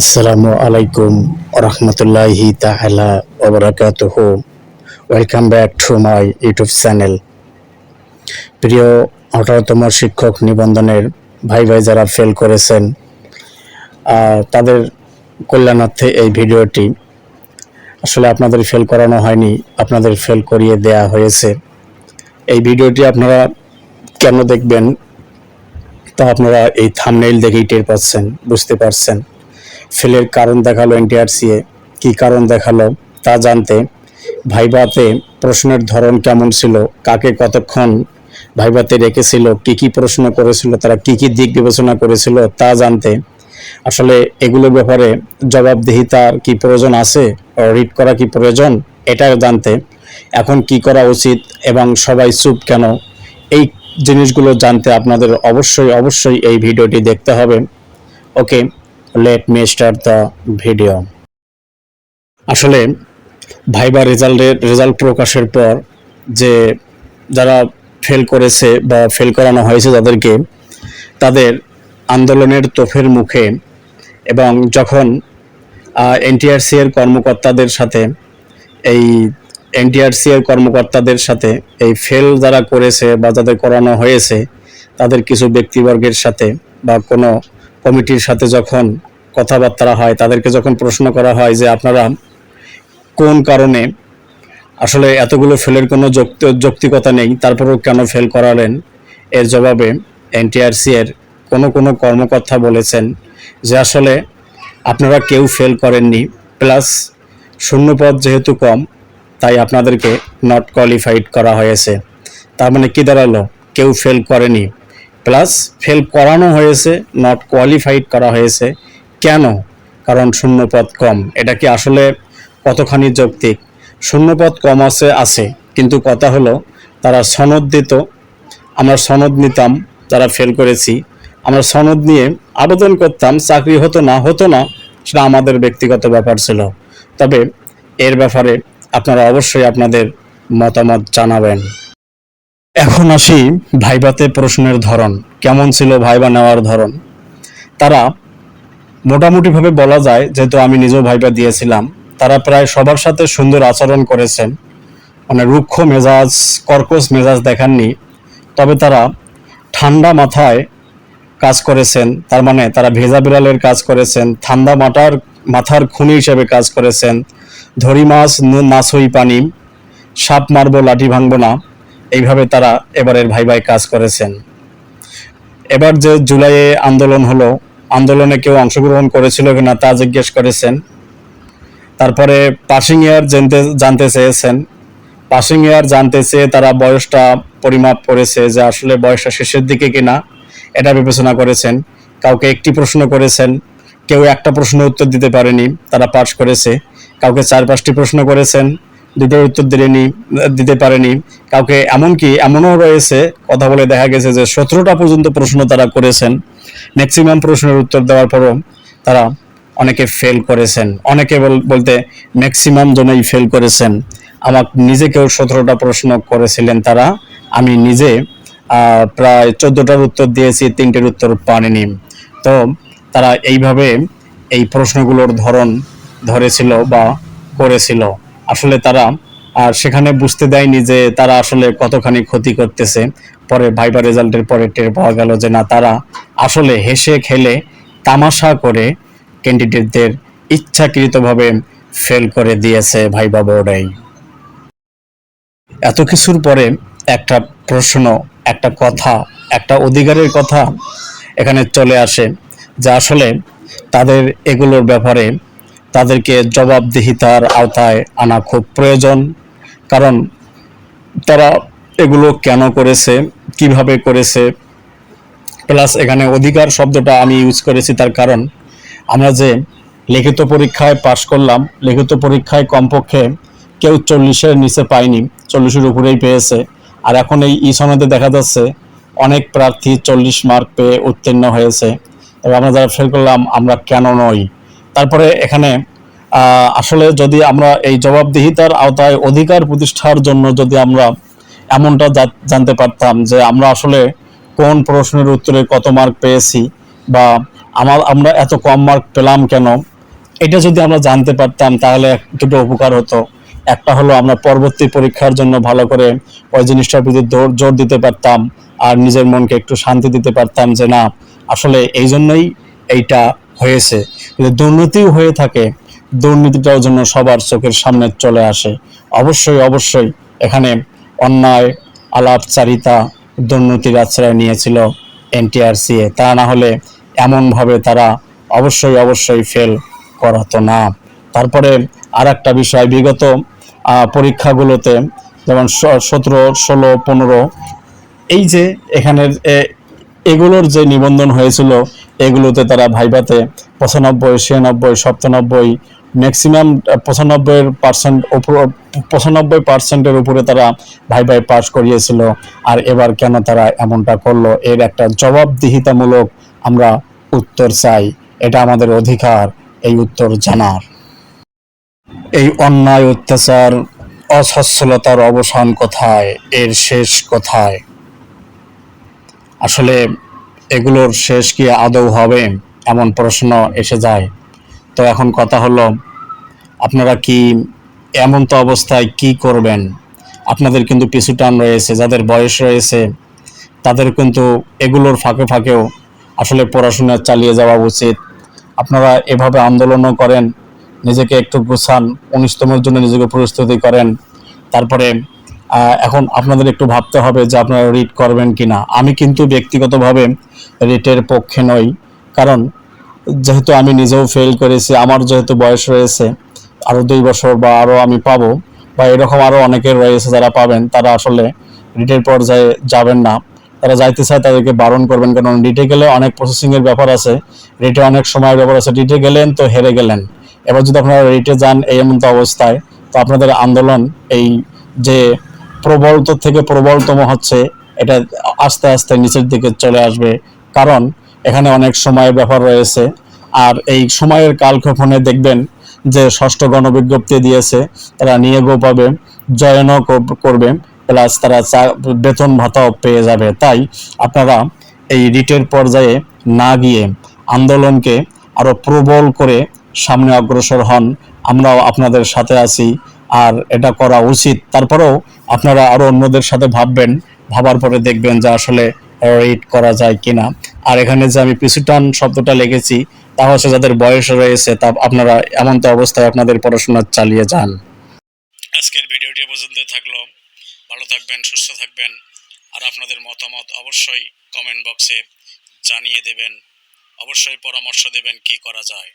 আসসালামু আলাইকুম রহমতুল্লাহি তাহলা ওবরাকাতুহ। Welcome back to my YouTube channel প্রিয় আঠারোতম শিক্ষক নিবন্ধনের ভাই ভাই যারা ফেল করেছেন তাদের কল্যাণার্থে এই ভিডিওটি। আসলে আপনাদের ফেল করানো হয়নি, আপনাদের ফেল করিয়ে দেয়া হয়েছে। এই ভিডিওটি আপনারা কেন দেখবেন তা আপনারা এই থামনেইল দেখেই টের পাচ্ছেন, বুঝতে পারছেন। ফেলের কারণ দেখাল এনটিআরসিএ, কি কারণ দেখাল তা জানতে ভাইবাতে প্রশ্নের ধরন কেমন ছিল, কাকে কতক্ষণ ভাইবাতে রেখেছিল, কি কি প্রশ্ন করেছিল, তারা কি কি দিক বিবেচনা করেছিল তা জানতে। আসলে এগুলোর ব্যাপারে জবাবদিহিতার কি প্রয়োজন আছে রিড করা কি প্রয়োজন, এটা জানতে এখন কি করা উচিত এবং সবাই চুপ কেন, এই জিনিসগুলো জানতে আপনাদের অবশ্যই অবশ্যই এই ভিডিওটি দেখতে হবে। Okay let me start the video আসলে ভাইবা রেজাল্টের রেজাল্ট প্রকাশের পর যে যারা ফেল করেছে বা ফেল করানো হয়েছে তাদেরকে তাদের আন্দোলনের তোফের মুখে এবং যখন এনটিআরসি এর কর্মকর্তাদের সাথে, এই এনটিআরসি এর কর্মকর্তাদের সাথে এই ফেল যারা করেছে বা যাদের করানো হয়েছে, তাদের কিছু ব্যক্তিবর্গের সাথে বা কোনো কমিটির সাথে যখন কথাবার্তা হয়, তাদেরকে যখন প্রশ্ন করা হয় যে আপনারা কোন কারণে আসলে এতগুলো ফেলের কোনো যৌক্তি- যৌক্তিকতা নেই, তারপরেও কেন ফেল করালেন? এর জবাবে এনটিআরসি এর কোনো কোনো কর্মকর্তা বলেছেন যে আসলে আপনারা কেউ ফেল করেননি, প্লাস শূন্যপদ যেহেতু কম, তাই আপনাদেরকে নট কোয়ালিফাইড করা হয়েছে। তার মানে কি দাঁড়াল? কেউ ফেল করেনি, প্লাস ফেল করানো হয়েছে নট কোয়ালিফাইড করা হয়েছে। কেন? কারণ শূন্যপদ কম। এটা কি আসলে কতখানি যৌক্তিক? শূন্যপদ কম আছে আছে। কিন্তু কথা হলো, তারা সনদ দিত, আমরা সনদ নিতাম, যারা ফেল করেছি। আমরা সনদ নিয়ে আবেদন করতাম, চাকরি হতো না হতো না, সেটা আমাদের ব্যক্তিগত ব্যাপার ছিল। তবে এর ব্যাপারে আপনারা অবশ্যই আপনাদের মতামত জানাবেন। এখন আসি ভাইবাতে প্রশ্নের ধরন। কেমন ছিল ভাইবা নেওয়ার ধরন? তারা মোটামুটিভাবে বলা যায়, যেহেতু আমি নিজেও ভাইবা দিয়েছিলাম, তারা প্রায় সবার সাথে সুন্দর আচরণ করেছেন। মানে রুক্ষ মেজাজ, কর্কশ মেজাজ দেখাননি, তবে তারা ঠান্ডা মাথায় কাজ করেছেন, তার মানে তারা ভেজা বিড়ালের কাজ করেছেন, ঠান্ডা মাথার মাথার খুনি হিসেবে কাজ করেছেন, ধরি মাছ, নু- নাছই পানি, সাপ মারবো, লাঠি ভাঙবো না, এইভাবে তারা এবারের ভাই ভাই কাজ করেছেন। এবার যে জুলাইয়ে আন্দোলন হলো আন্দোলনে কেউ অংশগ্রহণ করেছিল কিনা তা জিজ্ঞেস করেছেন। তারপরে পাসিং ইয়ার জানতে জানতে চেয়েছেন। পাসিং ইয়ার জানতে চেয়ে তারা বয়সটা পরিমাপ করেছে যে আসলে বয়সটা শেষের দিকে কিনা, এটা বিবেচনা করেছেন। কাউকে একটি প্রশ্ন করেছেন, কেউ একটা প্রশ্ন উত্তর দিতে পারেনি, তারা পাস করেছে। কাউকে চার পাঁচটি প্রশ্ন করেছেন দুটোর উত্তর দিলেনি, দিতে পারেনি। কাউকে এমনকি এমনও রয়েছে, কথা বলে দেখা গেছে যে সতেরোটা পর্যন্ত প্রশ্ন তারা করেছেন। ম্যাক্সিমাম প্রশ্নের উত্তর দেওয়ার পরও তারা অনেকে ফেল করেছেন। অনেকে বল- বলতে ম্যাক্সিমাম জনেই ফেল করেছেন। আমার নিজেকেও সতেরোটা প্রশ্ন করেছিলেন তারা। আমি নিজে প্রায় চোদ্দটার উত্তর দিয়েছি, তিনটের উত্তর পারিনি। তো তারা এইভাবে এই প্রশ্নগুলোর ধরন ধরেছিল বা করেছিল। আসলে তারা আর সেখানে বুঝতে দেয়নি যে তারা আসলে কতখানি ক্ষতি করতেছে। পরে ভাইবা রেজাল্টের পরে টের পাওয়া গেল যে না, তারা আসলে হেসে খেলে তামাশা করে ক্যান্ডিডেটদের ইচ্ছাকৃতভাবে ফেল করে দিয়েছে ভাইবা বোর্ডাই এত কিছুর পরে একটা প্রশ্ন, একটা কথা, একটা অধিকারের কথা এখানে চলে আসে যে আসলে তাদের এগুলোর ব্যাপারে তাদেরকে জবাবদিহিতার আওতায় আনা খুব প্রয়োজন। কারণ তারা এগুলো কেন করেছে, কীভাবে করেছে প্লাস এখানে অধিকার শব্দটা আমি ইউজ করেছি তার কারণ, আমরা যে লিখিত পরীক্ষায় পাশ করলাম, লিখিত পরীক্ষায় কমপক্ষে কেউ চল্লিশের নিচে পায়নি, চল্লিশের উপরেই পেয়েছে। আর এখন এই ই সনদে দেখা যাচ্ছে অনেক প্রার্থী চল্লিশ মার্ক পেয়ে উত্তীর্ণ হয়েছে। এবং আমরা যারা ফেল করলাম, আমরা কেন নই? তারপরে এখানে আসলে যদি আমরা এই জবাবদিহিতার আওতায় অধিকার প্রতিষ্ঠার জন্য যদি আমরা এমনটা জানতে পারতাম যে আমরা আসলে কোন প্রশ্নের উত্তরে কত মার্ক পেয়েছি বা আমার আমরা এত কম মার্ক পেলাম কেন, এটা যদি আমরা জানতে পারতাম তাহলে দুটো উপকার হতো। একটা হলো আমরা পরবর্তী পরীক্ষার জন্য ভালো করে ওই জিনিসটার প্রতি জোর দিতে পারতাম আর নিজের মনকে একটু শান্তি দিতে পারতাম যে না, আসলে এই জন্যই এইটা হয়েছে। দুর্নীতিও হয়ে থাকে দুর্নীতিটাও জন্য সবার চোখের সামনে চলে আসে। অবশ্যই অবশ্যই এখানে অন্যায়, আলাপচারিতা দুর্নীতির আশ্রয় নিয়েছিল এনটিআরসিএ তা না হলে এমনভাবে তারা অবশ্যই অবশ্যই ফেল করাতো না। তারপরে আর একটা বিষয়, বিগত পরীক্ষাগুলোতে যেমন সতেরো, ষোলো, পনেরো, এই যে এখানের এগুলোর যে নিবন্ধন হয়েছিল, এগুলোতে তারা ভাইভাতে পঁচানব্বই, ছিয়ানব্বই, সপ্তানব্বই ম্যাক্সিমাম পঁচানব্বই পার্সেন্ট পঁচানব্বই পার্সেন্টের উপরে তারা ভাই ভাই পাস করিয়েছিল। আর এবার কেন তারা এমনটা করল? এর একটা জবাবদিহিতামূলক আমরা উত্তর চাই। এটা আমাদের অধিকার, এই উত্তর জানার। এই অন্যায় অত্যাচার, অসচ্ছলতার অবসান কোথায়? এর শেষ কোথায়? আসলে এগুলোর শেষ কি আদৌ হবে? এমন প্রশ্ন এসে যায়। তো এখন কথা হলো, আপনারা কি এমন তো অবস্থায় কি করবেন? আপনাদের কিন্তু পিছু টান রয়েছে, যাদের বয়স রয়েছে, তাদের কিন্তু এগুলোর ফাঁকে ফাঁকেও আসলে পড়াশোনা চালিয়ে যাওয়া উচিত। আপনারা এভাবে আন্দোলনও করেন, নিজেকে একটু গুছান, উনিশতমের জন্য নিজেকে প্রস্তুতি করেন, তারপরে এখন আপনাদের একটু ভাবতে হবে যে আপনারা রিট করবেন কিনা। আমি কিন্তু ব্যক্তিগতভাবে রিটের পক্ষে নই, কারণ যেহেতু আমি নিজেও ফেল করেছি, আমার যেহেতু বয়স রয়েছে আরও দুই বছর বা আরও আমি পাবো, বা এরকম আরও অনেকের রয়েছে যারা পাবেন, তারা আসলে রিটের পর্যায়ে যাবেন না। তারা যাইতে চায় তাদেরকে বারণ করবেন, কারণ রিটে গেলে অনেক প্রসেসিংয়ের ব্যাপার আছে। রিটে অনেক সময়ের ব্যাপার আছে রিটে গেলেন তো হেরে গেলেন। এবার যদি আপনারা রিটে যান এই এমন অবস্থায়, তো আপনাদের আন্দোলন এই যে প্রবলত থেকে প্রবলতম হচ্ছে, এটা আস্তে আস্তে নিচের দিকে চলে আসবে। কারণ এখানে অনেক সময়ের ব্যাপার রয়েছে। আর এই সময়ের কালক্ষেপণে দেখবেন যে ষষ্ঠ গণবিজ্ঞপ্তি দিয়েছে, তারা নিয়োগও পাবে, জয়নও কর- করবে, প্লাস তারা বেতন ভাতাও পেয়ে যাবে। তাই আপনারা এই রিটের পর্যায়ে না গিয়ে আন্দোলনকে আরও প্রবল করে সামনে অগ্রসর হন। আমরাও আপনাদের সাথে আছি, আর এটা করা উচিত। তারপরেও আপনারা আরও অন্যদের সাথে ভাববেন, ভাবার পরে দেখবেন যে আসলে রিড করা যায় কিনা। আর এখানে যে আমি পিছুটান শব্দটা লিখেছি, তা হচ্ছে যাদের বয়স রয়েছে, তা আপনারা এমন তো অবস্থায় আপনাদের পড়াশোনা চালিয়ে যান। আজকের ভিডিওটি পর্যন্ত থাকল। ভালো থাকবেন, সুস্থ থাকবেন। আর আপনাদের মতামত অবশ্যই কমেন্ট বক্সে জানিয়ে দেবেন। অবশ্যই পরামর্শ দেবেন কি করা যায়।